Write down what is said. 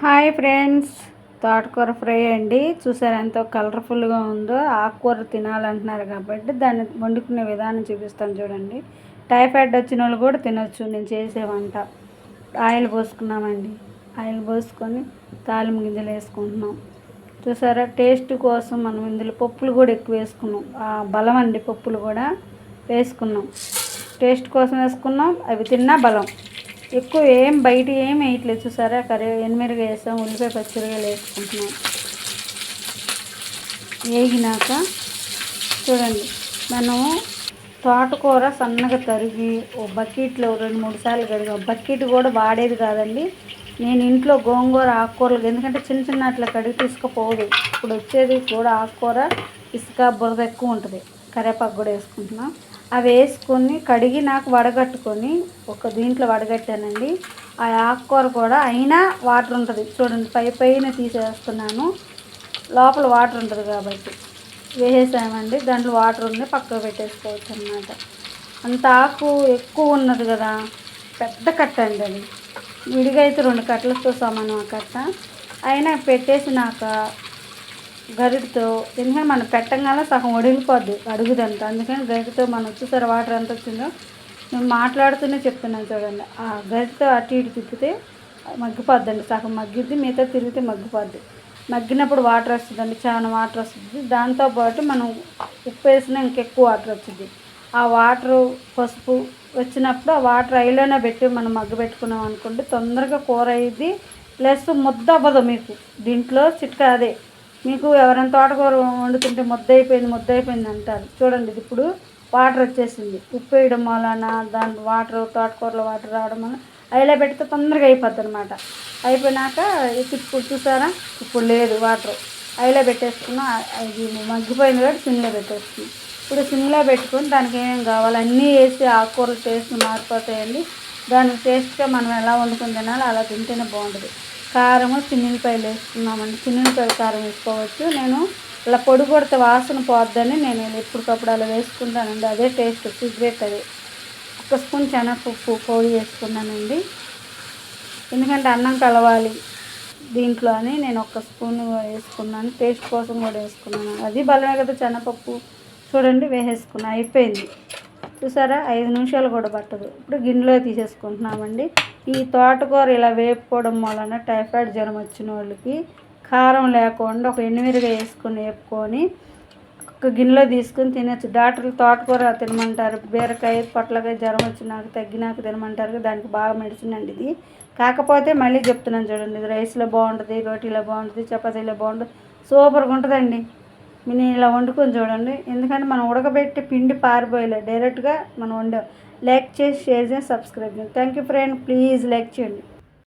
Hi friends. తోటకూర fry అండి. చూసారు ఎంతో కలర్ఫుల్గా ఉందో. ఆకుకూర తినాలంటున్నారు కాబట్టి దాన్ని వండుకునే విధానం చూపిస్తాను చూడండి. టైఫాయిడ్ వచ్చిన వాళ్ళు కూడా తినొచ్చు. నేను చేసే వంట. ఆయిల్ పోసుకున్నామండి. ఆయిల్ పోసుకొని తాలిం గింజలు వేసుకుంటున్నాం. చూసారా? టేస్ట్ కోసం మనం ఇందులో పప్పులు కూడా ఎక్కువ వేసుకున్నాం. బలం అండి పప్పులు కూడా వేసుకున్నాం. టేస్ట్ కోసం వేసుకున్నాం. అవి తిన్నా బలం. ఎక్కువ ఏం బయట ఏం వేయట్లేదు చూసారా? కర్రీ ఎనిమిదిగా వేసాం ఉల్లిపాయ పచ్చిరగా వేసుకుంటున్నాం. వేగినాక చూడండి మనం తోటకూర సన్నగా తరిగి ఓ బకెట్లో రెండు మూడు సార్లు కడిగా బకెట్ కూడా వాడేది కాదండి. నేను ఇంట్లో గోంగూర ఆకుకూరలు ఎందుకంటే చిన్న చిన్న అట్లా కడిగి తీసుకుపోదు. ఇప్పుడు వచ్చేది కూడా ఆకుకూర ఇసుక బురద ఎక్కువ ఉంటుంది. కరేపాకు కూడా వేసుకుంటున్నాం. అవి వేసుకొని కడిగి నాకు వడగట్టుకొని ఒక దీంట్లో వడగట్టానండి. ఆ ఆకుకూర కూడా అయినా వాటర్ ఉంటుంది. చూడండి పై పైన తీసేస్తున్నాను. లోపల వాటర్ ఉంటుంది కాబట్టి వేసేసామండి. దాంట్లో వాటర్ ఉంది పక్కకు పెట్టేసుకోవచ్చు అనమాట అంత ఆకు ఎక్కువ ఉన్నది కదా పెద్ద కట్ట అండి అది. విడిగా అయితే రెండు కట్టలతో సమానం ఆ కట్ట. అయినా పెట్టేసినాక గరిటతో ఎందుకంటే మనం పెట్టంగానే సగం ఒడిగిపోద్ది అడుగుదంత. అందుకని గరిటతో మనం వచ్చేసరి వాటర్ ఎంత వచ్చిందో మేము మాట్లాడుతూనే చెప్తున్నాను చూడండి. ఆ గరిటతో అటు ఇటు తిప్పితే మగ్గిపోద్దండి సగం మగ్గిద్ది మిగతా తిరిగితే మగ్గిపోద్ది. మగ్గినప్పుడు వాటర్ వస్తుందండి చాలా వాటర్ వస్తుంది. దాంతోపాటు మనం ఉప్పు వేసినా ఇంకెక్కువ వాటర్ వచ్చింది ఆ వాటర్ పసుపు వచ్చినప్పుడు ఆ వాటర్ అయిలోనే పెట్టి మనం మగ్గు పెట్టుకున్నాం అనుకోండి తొందరగా కూర అయ్యింది ప్లస్ ముద్ద అవ్వదు మీకు. దీంట్లో చిట్కా అదే. మీకు ఎవరైనా తోటకూర వండుతుంటే ముద్దయిపోయింది ముద్దయిపోయింది అంటారు. చూడండి ఇది ఇప్పుడు వాటర్ వచ్చేసింది. ఉప్పు వేయడం వలన దాని వాటర్ తోటకూరలో వాటర్ రావడం వలన అయిలా పెడితే తొందరగా అయిపోద్ది అనమాట అయిపోయినాక ఇప్పుడు చూసారా? ఇప్పుడు లేదు వాటర్ అయిలా పెట్టేసుకున్నాం అది మగ్గిపోయింది కాబట్టి సిమ్లో పెట్టేసుకున్నాం. ఇప్పుడు సిమ్లో పెట్టుకుని దానికి ఏమేమి కావాలి? అన్నీ వేసి ఆకుకూరలు టేస్ట్ మారిపోతాయండి. దానికి టేస్ట్గా మనం ఎలా వండుకుని తినాలి అలా తింటేనే బాగుంటుంది. కారము చిన్నిపాయలు వేసుకున్నామండి. చిన్నిపాయలు కారం వేసుకోవచ్చు. నేను ఇలా పొడి కొడితే వాసన పోద్దని నేను ఎప్పటికప్పుడు అలా వేసుకుంటానండి. అదే టేస్ట్ సీక్రెట్ అది. ఒక స్పూన్ శనగపప్పు పొడి వేసుకున్నానండి. ఎందుకంటే అన్నం కలవాలి దీంట్లో అని నేను ఒక స్పూన్ వేసుకున్నాను. టేస్ట్ కోసం కూడా వేసుకున్నాను. అది బలమే కదా శనగపప్పు. చూడండి వేసేసుకున్నా. అయిపోయింది. చూసారా? ఐదు నిమిషాలు కూడా పట్టదు. ఇప్పుడు గిన్నెలో తీసేసుకుంటున్నామండి. ఈ తోటకూర ఇలా వేపుకోవడం వలన టైఫాయిడ్ జ్వరం వచ్చిన వాళ్ళకి కారం లేకుండా ఒక ఎనిమిదిగా వేసుకొని వేపుకొని ఒక గిన్నెలో తీసుకొని తినచ్చు. డాక్టర్లు తోటకూర తినమంటారు. బీరకాయ పొట్లకాయ జ్వరం వచ్చినాక తగ్గినాక తినమంటారు దానికి బాగా మెడిసిన్ అండి ఇది. కాకపోతే మళ్ళీ చెప్తున్నాను చూడండి ఇది రైస్లో బాగుంటుంది రోటీలో బాగుంటుంది చపాతీలో బాగుంటుంది. సూపర్గా ఉంటుందండి. నేను ఇలా వండుకొని చూడండి. ఎందుకంటే మనం ఉడకబెట్టి పిండి పారిపోయలే. డైరెక్ట్గా మనం వండాం. లైక్ చేసి షేర్ చేసి సబ్స్క్రైబ్ చేయండి. Thank you friend. Please like చేయండి.